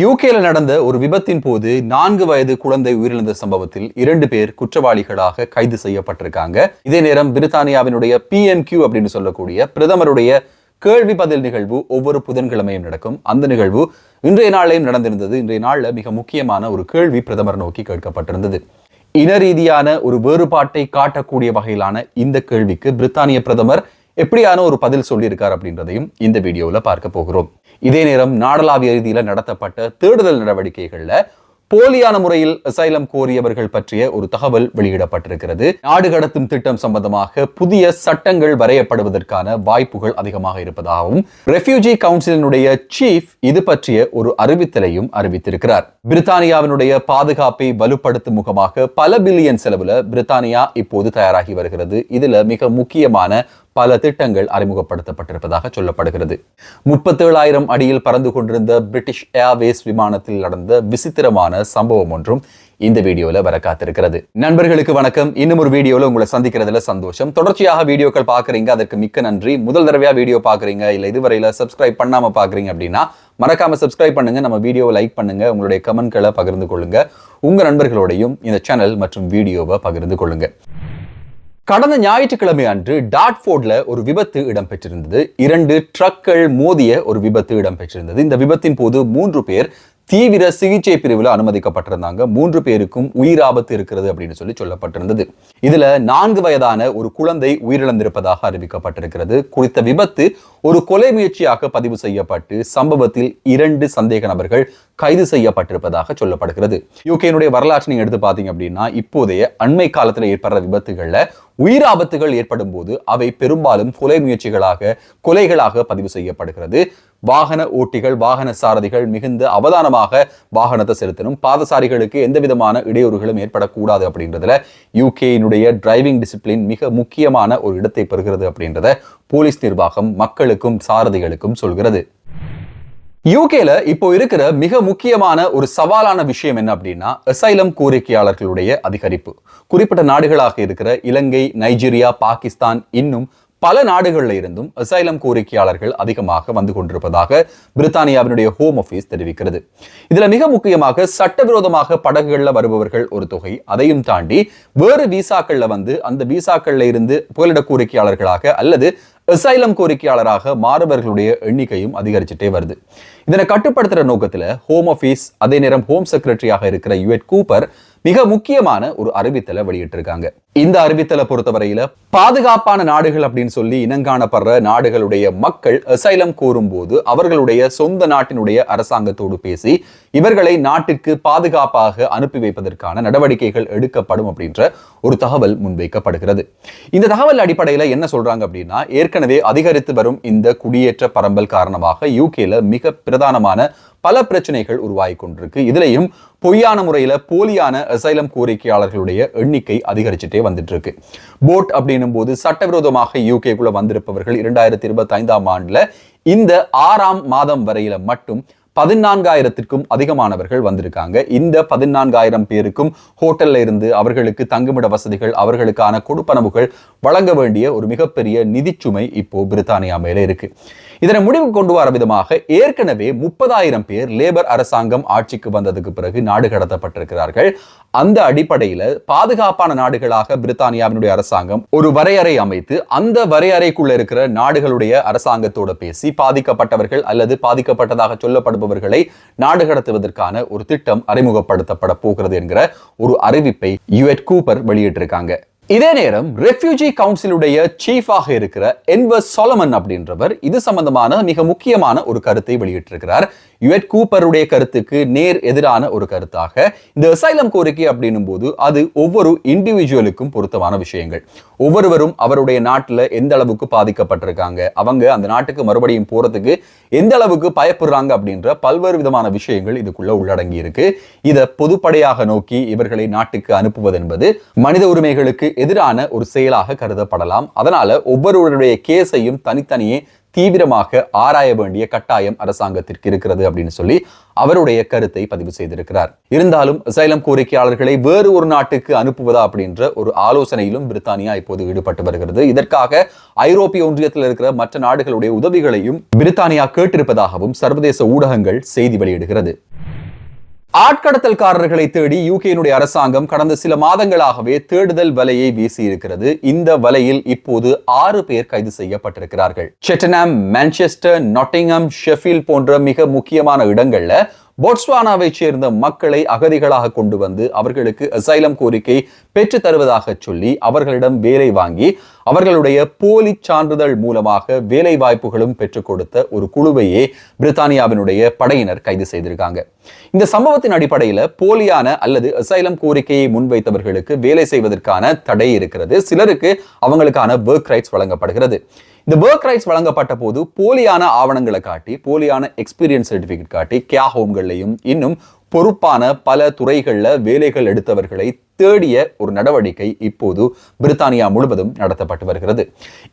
யூகேல நடந்த ஒரு விபத்தின் போது நான்கு வயது குழந்தை உயிரிழந்த சம்பவத்தில் இரண்டு பேர் குற்றவாளிகளாக கைது செய்யப்பட்டிருக்காங்க. இதே நேரம் பிரித்தானியாவினுடைய பிஎம்கியூ அப்படின்னு சொல்லக்கூடிய பிரதமருடைய கேள்வி பதில் நிகழ்வு ஒவ்வொரு புதன்கிழமையும் நடக்கும். அந்த நிகழ்வு இன்றைய நாளையும் நடந்திருந்தது. இன்றைய நாளில் மிக முக்கியமான ஒரு கேள்வி பிரதமர் நோக்கி கேட்கப்பட்டிருந்தது. இன ரீதியான ஒரு வேறுபாட்டை காட்டக்கூடிய வகையிலான இந்த கேள்விக்கு பிரித்தானிய பிரதமர் எப்படியான ஒரு பதில் சொல்லியிருக்கார் அப்படின்றதையும் இந்த வீடியோவில் பார்க்க போகிறோம். இதே நேரம் நாடளாவிய ரீதியில் நடத்தப்பட்ட தேடுதல் நடவடிக்கைகளில் போலியான முறையில் அசைலம் கோரியவர்கள் பற்றிய ஒரு தகவல் வெளியிடப்பட்டிருக்கிறது. நாடு கடத்தும் திட்டம் சம்பந்தமாக புதிய சட்டங்கள் வரையப்படுவதற்கான வாய்ப்புகள் அதிகமாக இருப்பதாகவும் ரெஃப்யூஜி கவுன்சிலினுடைய சீஃப் இது பற்றிய ஒரு அறிவித்தலையும் அறிவித்திருக்கிறார். பிரித்தானியாவினுடைய பாதுகாப்பை வலுப்படுத்தும் முகமாக பல பில்லியன் செலவுல பிரித்தானியா இப்போது தயாராகி வருகிறது. இதுல மிக முக்கியமான பல திட்டங்கள் அறிமுகப்படுத்தப்பட்டிருப்பதாக சொல்லப்படுகிறது. முப்பத்தேழாயிரம் அடியில் பறந்து கொண்டிருந்த பிரிட்டிஷ் ஏர்வேஸ் விமானத்தில் நடந்த விசித்திரமான சம்பவம் ஒன்றும் இந்த வீடியோவில் வர காத்திருக்கிறது. நண்பர்களுக்கு வணக்கம். இன்னும் ஒரு வீடியோவில் உங்களை சந்திக்கிறதுல சந்தோஷம். தொடர்ச்சியாக வீடியோக்கள் பார்க்குறீங்க. அதற்கு மிக்க நன்றி. முதல் தடவையாக வீடியோ பார்க்குறீங்க இல்லை இதுவரையில் சப்ஸ்கிரைப் பண்ணாமல் பார்க்குறீங்க அப்படின்னா மறக்காம சப்ஸ்கிரைப் பண்ணுங்க. நம்ம வீடியோவை லைக் பண்ணுங்க. உங்களுடைய கமெண்ட்களை பகிர்ந்து கொள்ளுங்க. உங்கள் நண்பர்களோடையும் இந்த சேனல் மற்றும் வீடியோவை பகிர்ந்து கொள்ளுங்க. கடந்த ஞாயிற்றுக்கிழமை அன்று டாட்ஃபோர்டில் ஒரு விபத்து இடம்பெற்றிருந்தது. இரண்டு ட்ரக்கள் மோதிய ஒரு விபத்து இடம்பெற்றிருந்தது. இந்த விபத்தின் போது மூன்று பேர் தீவிர சிகிச்சை பிரிவில் அனுமதிக்கப்பட்டிருந்தாங்க. மூன்று பேருக்கும் உயிர் ஆபத்து இருக்கிறது அப்படின்னு சொல்லி சொல்லப்பட்டிருந்தது. இதுல நான்கு வயதான ஒரு குழந்தை உயிரிழந்திருப்பதாக அறிவிக்கப்பட்டிருக்கிறது. குறித்த விபத்து ஒரு கொலை முயற்சியாக பதிவு செய்யப்பட்டு சம்பவத்தில் இரண்டு சந்தேக நபர்கள் கைது செய்யப்பட்டிருப்பதாக சொல்லப்படுகிறது. யூகேனுடைய வரலாற்றை நீங்க எடுத்து பார்த்தீங்க அப்படின்னா இப்போதைய அண்மை காலத்தில் ஏற்படுற விபத்துகளில் உயிர் ஆபத்துகள் ஏற்படும் போது அவை பெரும்பாலும் கொலை முயற்சிகளாக கொலைகளாக பதிவு செய்யப்படுகிறது. வாகன ஓட்டிகள் வாகன சாரதிகள் மிகுந்த அவதானமாக வாகனத்தை செலுத்தணும். பாதசாரிகளுக்கு எந்த விதமான இடையூறுகளும் ஏற்படக்கூடாது அப்படின்றதுல யூகேயினுடைய டிரைவிங் டிசிப்ளின் மிக முக்கியமான ஒரு இடத்தை பெறுகிறது அப்படின்றத போலீஸ் நிர்வாகம் மக்களுக்கும் சாரதிகளுக்கும் சொல்கிறது. யூகேல இப்போ இருக்கிற மிக முக்கியமான ஒரு சவாலான விஷயம் என்ன அப்படின்னா அசைலம் கோரிக்கையாளர்களுடைய அதிகரிப்பு. குறிப்பிட்ட நாடுகளாக இருக்கிற இலங்கை நைஜீரியா பாகிஸ்தான் இன்னும் பல நாடுகளில் இருந்தும் அசைலம் கோரிக்கையாளர்கள் அதிகமாக வந்து கொண்டிருப்பதாக பிரித்தானியாவினுடைய ஹோம் ஆஃபீஸ் தெரிவிக்கிறது. இதுல மிக முக்கியமாக சட்டவிரோதமாக படகுகள்ல வருபவர்கள் ஒரு தொகை அதையும் தாண்டி வேறு விசாக்கள்ல வந்து அந்த விசாக்கள்ல இருந்து புகலிட கோரிக்கையாளர்களாக அல்லது அசைலம் கோரிக்கையாளராக மாறுபவர்களுடைய எண்ணிக்கையும் அதிகரிச்சுட்டே வருது. இதனை கட்டுப்படுத்துற நோக்கத்தில் ஹோம் ஆபீஸ் அதே நேரம் ஹோம் செக்ரட்டரியாக இருக்கிற யுஎட் கூப்பர் மிக முக்கியமான ஒரு அறிவித்தலை வெளியிட்டிருக்காங்க. இந்த அறிவித்தலை பொறுத்தவரையில பாதுகாப்பான நாடுகள் அப்படின்னு சொல்லி இனங்காணப்படுற நாடுகளுடைய மக்கள் அசைலம் கோரும்போது அவர்களுடைய சொந்த நாட்டினுடைய அரசாங்கத்தோடு பேசி இவர்களை நாட்டுக்கு பாதுகாப்பாக அனுப்பி வைப்பதற்கான நடவடிக்கைகள் எடுக்கப்படும் அப்படின்ற ஒரு தகவல் முன்வைக்கப்படுகிறது. இந்த தகவல் அடிப்படையில் என்ன சொல்றாங்க அப்படின்னா ஏற்கனவே அதிகரித்து வரும் இந்த குடியேற்ற பரம்பல் காரணமாக யூகேல மிக பிரதானமான பல பிரச்சனைகள் உருவாகி கொண்டிருக்கு. இதுலயும் பொய்யான முறையில் போலியான அசைலம் கோரிக்கையாளர்களுடைய எண்ணிக்கை அதிகரிச்சுட்டே வந்துட்டு இருக்கு போட் அப்படின்னும் போது சட்டவிரோதமாக யூகேக்குள்ள வந்திருப்பவர்கள் இரண்டாயிரத்தி இருபத்தி ஐந்தாம் ஆண்டுல இந்த ஆறாம் மாதம் வரையில மட்டும் பதினான்காயிரத்திற்கும் அதிகமானவர்கள் வந்திருக்காங்க. இந்த பதினான்காயிரம் பேருக்கும் ஹோட்டல்ல இருந்து அவர்களுக்கு தங்குமிட வசதிகள் அவர்களுக்கான கொடுப்பனவுகள் வழங்க வேண்டிய ஒரு மிகப்பெரிய நிதிச்சுமை இப்போ பிரித்தானியா மேலே இருக்கு. இதனை முடிவு கொண்டு வர விதமாக ஏற்கனவே முப்பதாயிரம் பேர் லேபர் அரசாங்கம் ஆட்சிக்கு வந்ததுக்கு பிறகு நாடு கடத்தப்பட்டிருக்கிறார்கள். அந்த அடிப்படையில் பாதுகாப்பான நாடுகளாக பிரித்தானியாவினுடைய அரசாங்கம் ஒரு வரையறை அமைத்து அந்த வரையறைக்குள்ள இருக்கிற நாடுகளுடைய அரசாங்கத்தோடு பேசி பாதிக்கப்பட்டவர்கள் அல்லது பாதிக்கப்பட்டதாக சொல்லப்படுபவர்களை நாடு கடத்துவதற்கான ஒரு திட்டம் அறிமுகப்படுத்தப்பட போகிறது என்கிற ஒரு அறிவிப்பை யுஎட் கூப்பர் வெளியிட்டிருக்காங்க. இதே நேரம் ரெஃப்யூஜி கவுன்சிலுடைய சீஃபாக இருக்கிற என்வர் சொலமன் அப்படின்றவர் இது சம்பந்தமான மிக முக்கியமான ஒரு கருத்தை வெளியிட்டிருக்கிறார். யுஎட் கூப்பருடைய கருத்துக்கு நேர் எதிரான ஒரு கருத்தாக. இந்த அசைலம் கோரிக்கை அப்படின்னும் போது அது ஒவ்வொரு இண்டிவிஜுவலுக்கும் பொருத்தமான விஷயங்கள். ஒவ்வொருவரும் அவருடைய நாட்டில் எந்த அளவுக்கு பாதிக்கப்பட்டிருக்காங்க? அவங்க அந்த நாட்டுக்கு மறுபடியும் போறதுக்கு எந்த அளவுக்கு பயப்படுறாங்க அப்படின்ற பல்வேறு விதமான விஷயங்கள் இதுக்குள்ள உள்ளடங்கி இருக்கு. இதை பொதுப்படையாக நோக்கி இவர்களை நாட்டுக்கு அனுப்புவது என்பது மனித உரிமைகளுக்கு எதிரான ஒரு செயலாக கருதப்படலாம். அதனால ஒவ்வொருவருடைய கேஸையும் தனித்தனியே தீவிரமாக ஆராய வேண்டிய கட்டாயம் அரசாங்கத்திற்கு இருக்கிறது அப்படின்னு சொல்லி அவருடைய கருத்தை பதிவு செய்திருக்கிறார். இருந்தாலும் சைலம் கோரிக்கையாளர்களை வேறு ஒரு நாட்டுக்கு அனுப்புவதா அப்படின்ற ஒரு ஆலோசனையிலும் பிரித்தானியா இப்போது ஈடுபட்டு வருகிறது. இதற்காக ஐரோப்பிய ஒன்றியத்தில் இருக்கிற மற்ற நாடுகளுடைய உதவிகளையும் பிரித்தானியா கேட்டிருப்பதாகவும் சர்வதேச ஊடகங்கள் செய்தி வெளியிடுகிறது. ஆட்கடத்தல்காரர்களை தேடி யூகேனுடைய அரசாங்கம் கடந்த சில மாதங்களாகவே தேடுதல் வலையை வீசி இருக்கிறது இந்த வலையில் இப்போது ஆறு பேர் கைது செய்யப்பட்டிருக்கிறார்கள். செட்டனாம் மான்செஸ்டர் நாட்டிங்ஹாம் ஷெஃபீல் போன்ற மிக முக்கியமான இடங்கள்ல போட்ஸ்வானாவை சேர்ந்த மக்களை அகதிகளாக கொண்டு வந்து அவர்களுக்கு அசைலம் கோரிக்கை பெற்று தருவதாக சொல்லி அவர்களிடம் வேலை வாங்கி அவர்களுடைய போலி சான்றிதழ் மூலமாக வேலை வாய்ப்புகளும் பெற்றுக் கொடுத்த ஒரு குழுவையே பிரித்தானியாவினுடைய படையினர் கைது செய்திருக்காங்க. இந்த சம்பவத்தின் அடிப்படையில் போலியான அல்லது அசைலம் கோரிக்கையை முன்வைத்தவர்களுக்கு வேலை செய்வதற்கான தடை இருக்கிறது. சிலருக்கு அவங்களுக்கான ஒர்க் ரைட்ஸ் வழங்கப்படுகிறது. இந்த ஒர்க் ரைட்ஸ் வழங்கப்பட்ட போது போலியான ஆவணங்களை காட்டி போலியான எக்ஸ்பீரியன்ஸ் சர்டிஃபிகேட் காட்டி கியா ஹோம்கள்லையும் இன்னும் பொறுப்பான பல துறைகளில் வேலைகள் எடுத்தவர்களை தேடிய ஒரு நடவடிக்கை இப்போது பிரித்தானியா முழுவதும் நடத்தப்பட்டு வருகிறது.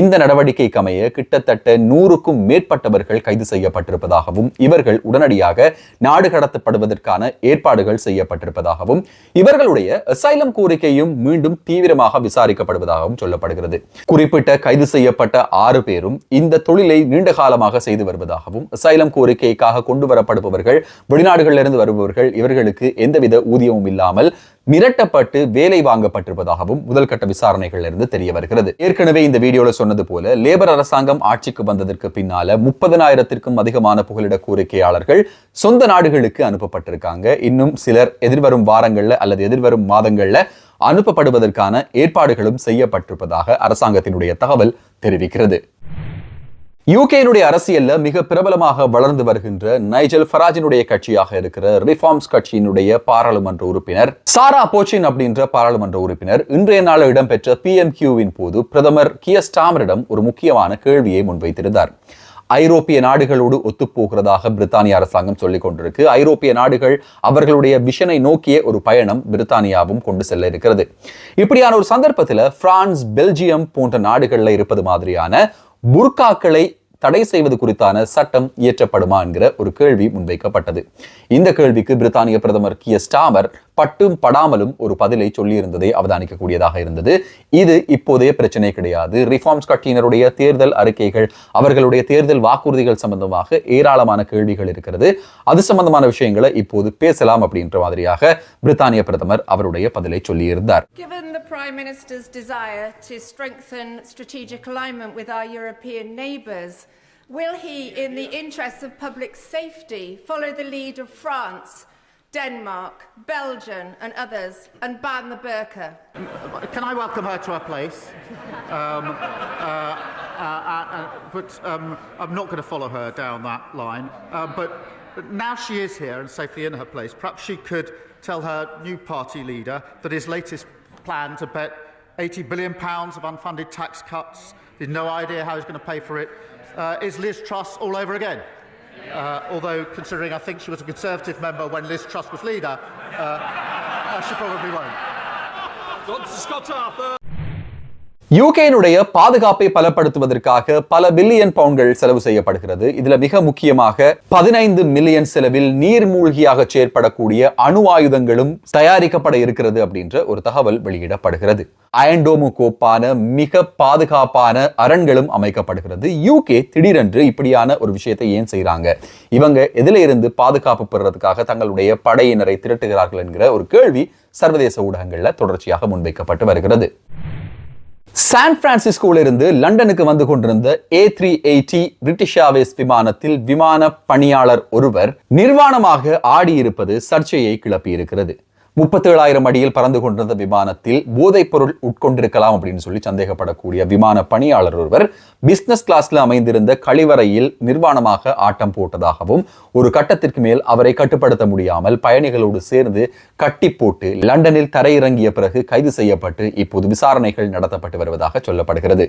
இந்த நடவடிக்கைக்கு அமைய கிட்டத்தட்ட நூறுக்கும் மேற்பட்டவர்கள் கைது செய்யப்பட்டிருப்பதாகவும் இவர்கள் உடனடியாக நாடு கடத்தப்படுவதற்கான ஏற்பாடுகள் செய்யப்பட்டிருப்பதாகவும் இவர்களுடைய அசைலம் கோரிக்கையும் மீண்டும் தீவிரமாக விசாரிக்கப்படுவதாகவும் சொல்லப்படுகிறது. குறிப்பிட்ட கைது செய்யப்பட்ட ஆறு பேரும் இந்த தொழிலை நீண்ட காலமாக செய்து வருவதாகவும் அசைலம் கோரிக்கைக்காக கொண்டு வரப்படுபவர்கள் வெளிநாடுகளிலிருந்து வருபவர்கள் இவர்களுக்கு எந்தவித ஊதியமும் இல்லாமல் மிரட்டப்பட்டு வேலை வாங்கப்பட்டிருப்பதாகவும் முதல் கட்ட விசாரணைகள் இருந்து தெரிய வருகிறது. ஏற்கனவே இந்த வீடியோல சொன்னது போல லேபர் அரசாங்கம் ஆட்சிக்கு வந்ததற்கு பின்னால முப்பதனாயிரத்திற்கும் அதிகமான புகலிட கோரிக்கையாளர்கள் சொந்த நாடுகளுக்கு அனுப்பப்பட்டிருக்காங்க. இன்னும் சிலர் எதிர்வரும் வாரங்கள்ல அல்லது எதிர்வரும் மாதங்கள்ல அனுப்பப்படுவதற்கான ஏற்பாடுகளும் செய்யப்பட்டிருப்பதாக அரசாங்கத்தினுடைய தகவல் தெரிவிக்கிறது. யூகேனுடைய அரசியல்ல மிக பிரபலமாக வளர்ந்து வருகின்ற நைஜல் ஃபராஜினுடைய கட்சியாக இருக்கிற ரிஃபார்ம்ஸ் கட்சியினுடைய பாராளுமன்ற உறுப்பினர் சாரா போச்சின் அப்படின்ற பாராளுமன்ற உறுப்பினர் இன்றைய நாள் இடம்பெற்ற பி எம் கியூவின் போது பிரதமர் கியஸ்டாமரிடம் ஒரு முக்கியமான கேள்வியை முன்வைத்திருந்தார். ஐரோப்பிய நாடுகளோடு ஒத்துப்போகிறதாக பிரித்தானிய அரசாங்கம் சொல்லிக் கொண்டிருக்கு. ஐரோப்பிய நாடுகள் அவர்களுடைய விஷனை நோக்கிய ஒரு பயணம் பிரித்தானியாவும் கொண்டு செல்ல இருக்கிறது. இப்படியான ஒரு சந்தர்ப்பத்தில் பிரான்ஸ் பெல்ஜியம் போன்ற நாடுகளில் இருப்பது மாதிரியான புர்காக்களை தடை செய்வது குறித்தான சட்டம் இயற்றப்படுமா என்கிற ஒரு கேள்வி முன்வைக்கப்பட்டது. இந்த கேள்விக்கு பிரித்தானிய பிரதமர் கிய ஸ்டாமர் பட்டும் படாமலும் ஒரு பதிலை சொல்லியிருந்ததை அவதானிக்கக்கூடியதாக இருந்தது. இது இப்போதைய பிரச்சனை கிடையாது. ரிஃபார்ம்ஸ் கட்சியினருடைய தேர்தல் அறிக்கைகள் அவர்களுடைய தேர்தல் வாக்குறுதிகள் சம்பந்தமாக ஏராளமான கேள்விகள் இருக்கிறது. அது சம்பந்தமான விஷயங்களை இப்போது பேசலாம் அப்படின்ற மாதிரியாக பிரித்தானிய பிரதமர் அவருடைய பதிலை சொல்லியிருந்தார். Given the Prime Minister's desire to strengthen strategic alignment with our European neighbours, will he, in the interests of public safety, follow the lead of France, Denmark, Belgium, and others and ban the burqa? Can I welcome her to her place? Um, uh, uh, uh, uh, but um, I'm not going to follow her down that line. Uh, but now she is here and safely in her place, perhaps she could tell her new party leader that his latest plan to bet 80 billion pounds of unfunded tax cuts, with no idea how he's going to pay for it, uh, is Liz Truss all over again. Uh, although, considering I think she was a Conservative member when Liz Truss was leader, uh, she probably won't. Scott Arthur. யூகேனுடைய பாதுகாப்பை பலப்படுத்துவதற்காக பல billion பவுண்ட்கள் செலவு செய்யப்படுகிறது. இதுல மிக முக்கியமாக பதினைந்து million செலவில் நீர்மூழ்கியாக செயற்படக்கூடிய அணு ஆயுதங்களும் தயாரிக்கப்பட இருக்கிறது அப்படின்ற ஒரு தகவல் வெளியிடப்படுகிறது. அயன்டோமு கோப்பான மிக பாதுகாப்பான அரண்களும் அமைக்கப்படுகிறது. யூகே திடீரென்று இப்படியான ஒரு விஷயத்தை ஏன் செய்யறாங்க இவங்க எதில இருந்து பாதுகாப்பு பெறுறதுக்காக தங்களுடைய படையினரை திரட்டுகிறார்கள் என்கிற ஒரு கேள்வி சர்வதேச ஊடகங்கள்ல தொடர்ச்சியாக முன்வைக்கப்பட்டு வருகிறது. சான் பிரான்சிஸ்கோல இருந்து லண்டனுக்கு வந்து கொண்டிருந்த A three eighty British Airways விமானத்தில் விமான பணியாளர் ஒருவர் நிர்வாணமாக ஆடியிருப்பது சர்ச்சையை கிளப்பியிருக்கிறது. முப்பத்தேழாயிரம் அடியில் பறந்து கொண்டிருந்த விமானத்தில் போதைப் பொருள் உட்கொண்டிருக்கலாம் அப்படின்னு சொல்லி சந்தேகப்படக்கூடிய விமான பணியாளர் ஒருவர் பிசினஸ் கிளாஸ்ல அமைந்திருந்த கழிவறையில் நிர்வாணமாக ஆட்டம் போட்டதாகவும் ஒரு கட்டத்திற்கு மேல் அவரை கட்டுப்படுத்த முடியாமல் பயணிகளோடு சேர்ந்து கட்டி போட்டு லண்டனில் தரையிறங்கிய பிறகு கைது செய்யப்பட்டு இப்போது விசாரணைகள் நடத்தப்பட்டு வருவதாக சொல்லப்படுகிறது.